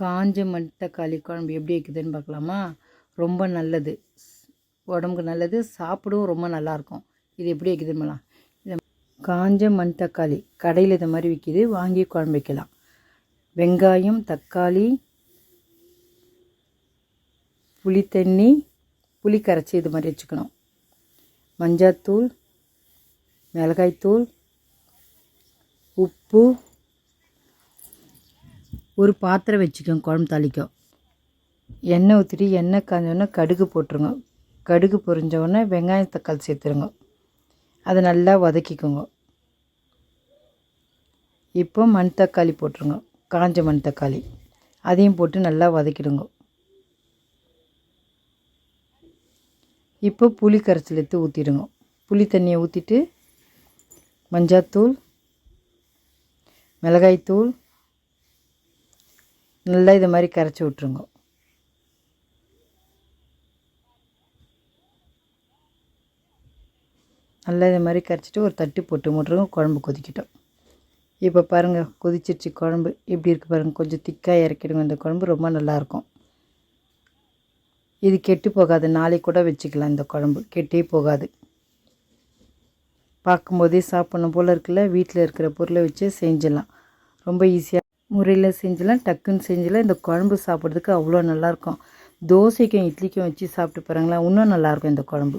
காஞ்ச மட்டக்காளி குழம்பு எப்படி வைக்குதுன்னு பார்க்கலாமா? ரொம்ப நல்லது. உடம்புக்கு நல்லது சாப்பிடவும் ரொம்ப நல்லாயிருக்கும் இது எப்படி வைக்குதுன்னு பார்க்கலாம். இந்த காஞ்ச மணத்தக்காளி கடையில் இது மாதிரி விற்கிது வாங்கி குழம்பு வைக்கலாம். வெங்காயம் தக்காளி புளி தண்ணி புளி கரைச்சி இது மாதிரி வச்சுக்கணும். மஞ்சாத்தூள் மிளகாய்த்தூள் உப்பு ஒரு பாத்திரம் வச்சுக்கோங்க குழம்பு தாளிக்கும். எண்ணெய் ஊற்றிட்டு எண்ணெய் காஞ்சோடனே கடுகு போட்டுருங்க. கடுகு பொரிஞ்ச வெங்காயம் தக்காளி சேர்த்துருங்க. அதை நல்லா வதக்கிக்கோங்க. இப்போ மண் தக்காளி போட்டுருங்க. காஞ்ச மண் தக்காளி. அதையும் போட்டு நல்லா வதக்கிடுங்க. இப்போ புளி கரைச்சல் எடுத்து ஊற்றிடுங்க புளி தண்ணியை ஊற்றிட்டு மஞ்சாத்தூள் மிளகாய்த்தூள் நல்லா இது மாதிரி கரைச்சி விட்ருங்க நல்லா இது மாதிரி கரைச்சிட்டு ஒரு தட்டு போட்டு மூட்டுருங்க குழம்பு கொதிக்கிட்டோம். இப்போ பாருங்கள் கொதிச்சிருச்சு குழம்பு. எப்படி இருக்குது பாருங்கள் கொஞ்சம் திக்காக இறக்கிடுங்க இந்த குழம்பு ரொம்ப நல்லாயிருக்கும். இது கெட்டு போகாது நாளைக்கு கூட வச்சுக்கலாம் இந்த குழம்பு கெட்டே போகாது. பார்க்கும்போதே சாப்பிடணும் போல் இருக்குல்ல வீட்டில் இருக்கிற பொருளை வச்சு செஞ்சிடலாம். ரொம்ப ஈஸியாக முறையில் செஞ்சலாம் டக்குன்னு செஞ்சலாம் இந்த குழம்பு சாப்பிட்றதுக்கு அவ்வளோ நல்லாயிருக்கும். தோசைக்கும் இட்லிக்கும் வச்சு சாப்பிட்டு பாருங்களேன் இன்னும் நல்லாயிருக்கும் இந்த குழம்பு.